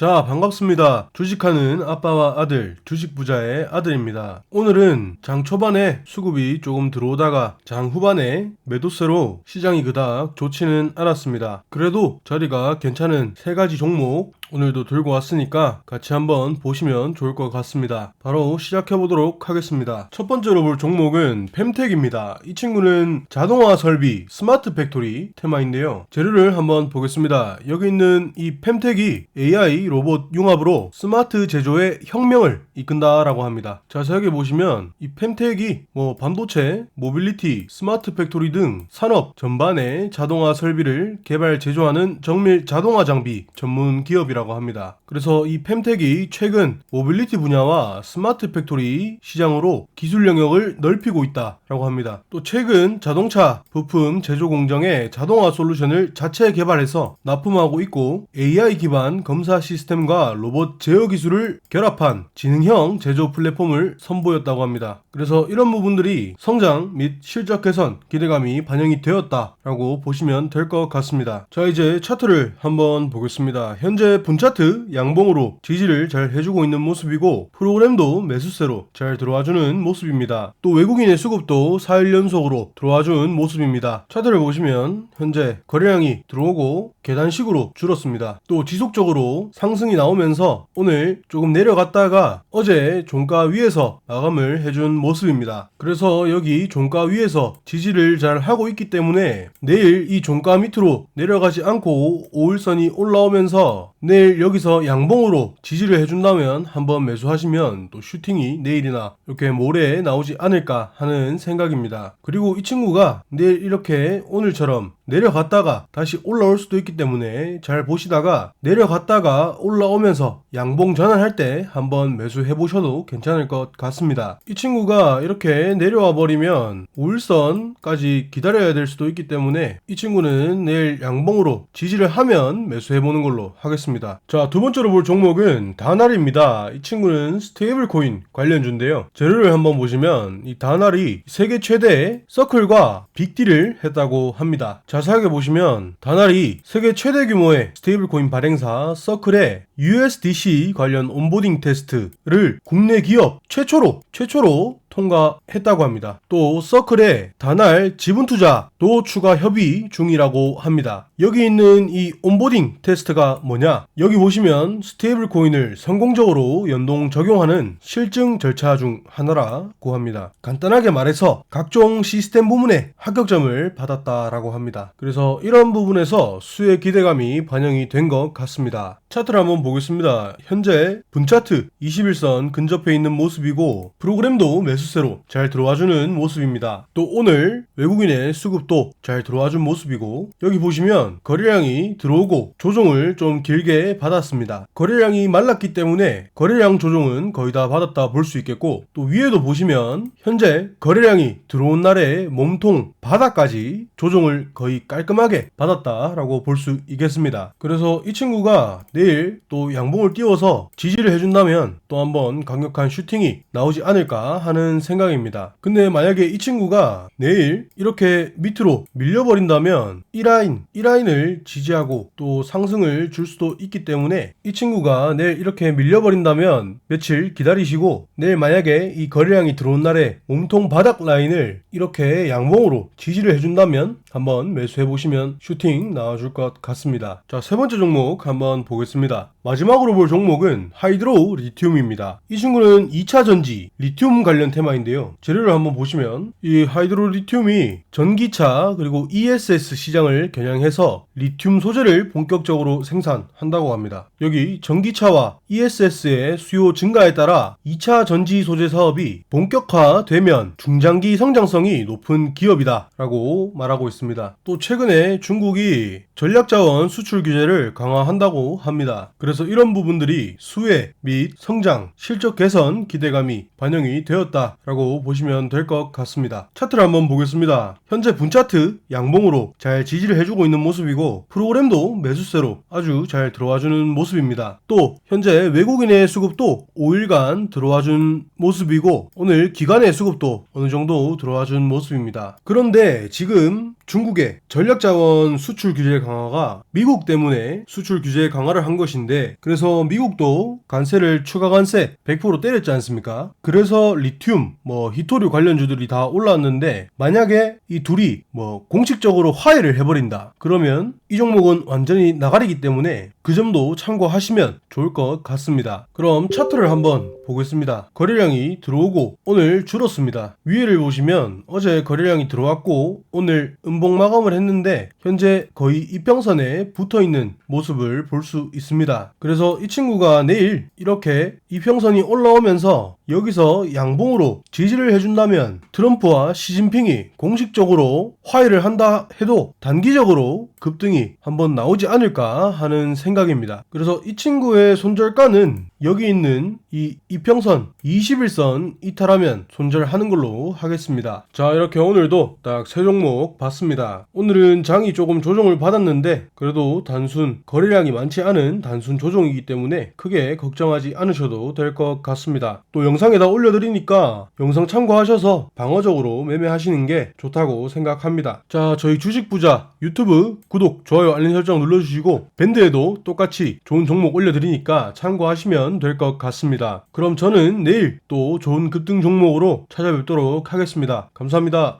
자, 반갑습니다. 주식하는 아빠와 아들, 주식 부자의 아들입니다. 오늘은 장 초반에 수급이 조금 들어오다가 장 후반에 매도세로 시장이 그닥 좋지는 않았습니다. 그래도 자리가 괜찮은 세 가지 종목 오늘도 들고 왔으니까 같이 한번 보시면 좋을 것 같습니다. 바로 시작해 보도록 하겠습니다. 첫 번째로 볼 종목은 fem텍입니다. 이 친구는 자동화 설비 스마트 팩토리 테마인데요. 재료를 한번 보겠습니다. 여기 있는 이 fem텍이 AI 로봇 융합으로 스마트 제조의 혁명을 이끈다라고 합니다. 자세하게 보시면 이 fem텍이 뭐 반도체, 모빌리티, 스마트 팩토리 등 산업 전반의 자동화 설비를 개발 제조하는 정밀 자동화 장비 전문 기업이라 고 합니다. 그래서 이 fem텍이 최근 모빌리티 분야와 스마트 팩토리 시장으로 기술 영역을 넓히고 있다라고 합니다. 또 최근 자동차 부품 제조 공정에 자동화 솔루션을 자체 개발해서 납품하고 있고 AI 기반 검사 시스템과 로봇 제어 기술을 결합한 지능형 제조 플랫폼을 선보였다고 합니다. 그래서 이런 부분들이 성장 및 실적 개선 기대감이 반영이 되었다라고 보시면 될 것 같습니다. 자 이제 차트를 한번 보겠습니다. 현재 분차트 양봉으로 지지를 잘 해주고 있는 모습이고 프로그램도 매수세로 잘 들어와주는 모습입니다. 또 외국인의 수급도 4일 연속으로 들어와준 모습입니다. 차트를 보시면 현재 거래량이 들어오고 계단식으로 줄었습니다. 또 지속적으로 상승이 나오면서 오늘 조금 내려갔다가 어제 종가 위에서 마감을 해준 모습입니다. 그래서 여기 종가 위에서 지지를 잘 하고 있기 때문에 내일 이 종가 밑으로 내려가지 않고 5일선이 올라오면서 내일 여기서 양봉으로 지지를 해준다면 한번 매수하시면 또 슈팅이 내일이나 이렇게 모레 나오지 않을까 하는 생각입니다. 그리고 이 친구가 내일 이렇게 오늘처럼 내려갔다가 다시 올라올 수도 있기 때문에 잘 보시다가 내려갔다가 올라오면서 양봉 전환할 때 한번 매수해 보셔도 괜찮을 것 같습니다. 이 친구가 이렇게 내려와 버리면 우일선까지 기다려야 될 수도 있기 때문에 이 친구는 내일 양봉으로 지지를 하면 매수해 보는 걸로 하겠습니다. 자, 두 번째로 볼 종목은 다날입니다. 이 친구는 스테이블 코인 관련주인데요. 재료를 한번 보시면 이 다날이 세계 최대 서클과 빅딜을 했다고 합니다. 자 세하게 보시면 다날이 세계 최대 규모의 스테이블 코인 발행사 서클의 USDC 관련 온보딩 테스트를 국내 기업 최초로 최초로 통과했다고 합니다. 또 서클의 다날 지분 투자도 추가 협의 중이라고 합니다. 여기 있는 이 온보딩 테스트가 뭐냐? 여기 보시면 스테이블 코인을 성공적으로 연동 적용하는 실증 절차 중 하나라고 합니다. 간단하게 말해서 각종 시스템 부문에 합격점을 받았다라고 합니다. 그래서 이런 부분에서 수의 기대감이 반영이 된 것 같습니다. 차트를 한번 보겠습니다. 현재 분차트 21선 근접해 있는 모습이고 프로그램도 매수 세로 잘 들어와주는 모습입니다. 또 오늘 외국인의 수급도 잘 들어와준 모습이고 여기 보시면 거래량이 들어오고 조정을 좀 길게 받았습니다. 거래량이 말랐기 때문에 거래량 조정은 거의 다 받았다 볼 수 있겠고 또 위에도 보시면 현재 거래량이 들어온 날에 몸통 바닥까지 조정을 거의 깔끔하게 받았다라고 볼 수 있겠습니다. 그래서 이 친구가 내일 또 양봉을 띄워서 지지를 해준다면 또 한번 강력한 슈팅이 나오지 않을까 하는 생각입니다. 근데 만약에 이 친구가 내일 이렇게 밑으로 밀려버린다면 이 라인, 이 라인을 지지하고 또 상승을 줄 수도 있기 때문에 이 친구가 내일 이렇게 밀려버린다면 며칠 기다리시고 내일 만약에 이 거래량이 들어온 날에 몸통 바닥 라인을 이렇게 양봉으로 지지를 해준다면 한번 매수해 보시면 슈팅 나와줄 것 같습니다. 자, 세 번째 종목 한번 보겠습니다. 마지막으로 볼 종목은 하이드로 리튬입니다. 이 친구는 2차 전지 리튬 관련 테마인데요. 재료를 한번 보시면 이 하이드로 리튬이 전기차 그리고 ESS 시장을 겨냥해서 리튬 소재를 본격적으로 생산한다고 합니다. 여기 전기차와 ESS의 수요 증가에 따라 2차 전지 소재 사업이 본격화되면 중장기 성장성이 높은 기업이다 라고 말하고 있습니다. 또 최근에 중국이 전략자원 수출 규제를 강화한다고 합니다. 그래서 이런 부분들이 수혜 및 성장, 실적 개선 기대감이 반영이 되었다 라고 보시면 될 것 같습니다. 차트를 한번 보겠습니다. 현재 분차트 양봉으로 잘 지지를 해주고 있는 모습이고 프로그램도 매수세로 아주 잘 들어와주는 모습입니다. 또 현재 외국인의 수급도 5일간 들어와준 모습이고 오늘 기관의 수급도 어느 정도 들어와준 모습입니다. 그런데 지금 중국의 전략 자원 수출 규제 강화가 미국 때문에 수출 규제 강화를 한 것인데 그래서 미국도 관세를 추가 관세 100% 때렸지 않습니까? 그래서 리튬, 뭐 히토류 관련주들이 다 올라왔는데 만약에 이 둘이 뭐 공식적으로 화해를 해버린다. 그러면 이 종목은 완전히 나가리기 때문에 그 점도 참고하시면 좋을 것 같습니다. 그럼 차트를 한번 보겠습니다. 거래량이 들어오고 오늘 줄었습니다. 위에를 보시면 어제 거래량이 들어왔고 오늘 음봉 마감을 했는데 현재 거의 이평선에 붙어 있는 모습을 볼 수 있습니다. 그래서 이 친구가 내일 이렇게 이평선이 올라오면서 여기서 양봉으로 지지를 해준다면 트럼프와 시진핑이 공식적으로 화해를 한다 해도 단기적으로 급등이 한번 나오지 않을까 하는 생각입니다. 그래서 이 친구의 손절가는 여기 있는 이 이평선 21선 이탈하면 손절하는 걸로 하겠습니다. 자 이렇게 오늘도 딱 세 종목 봤습니다. 오늘은 장이 조금 조정을 받았는데 그래도 단순 거래량이 많지 않은 단순 조정이기 때문에 크게 걱정하지 않으셔도 될 것 같습니다. 또 영상에다 올려드리니까 영상 참고하셔서 방어적으로 매매하시는 게 좋다고 생각합니다. 자 저희 주식 부자 유튜브 구독, 좋아요, 알림 설정 눌러주시고 밴드에도 똑같이 좋은 종목 올려드리니까 참고하시면 될 것 같 습니다. 그럼 저는 내일 또 좋은 급등 종목으로 찾아뵙도록 하겠습니다. 감사합니다.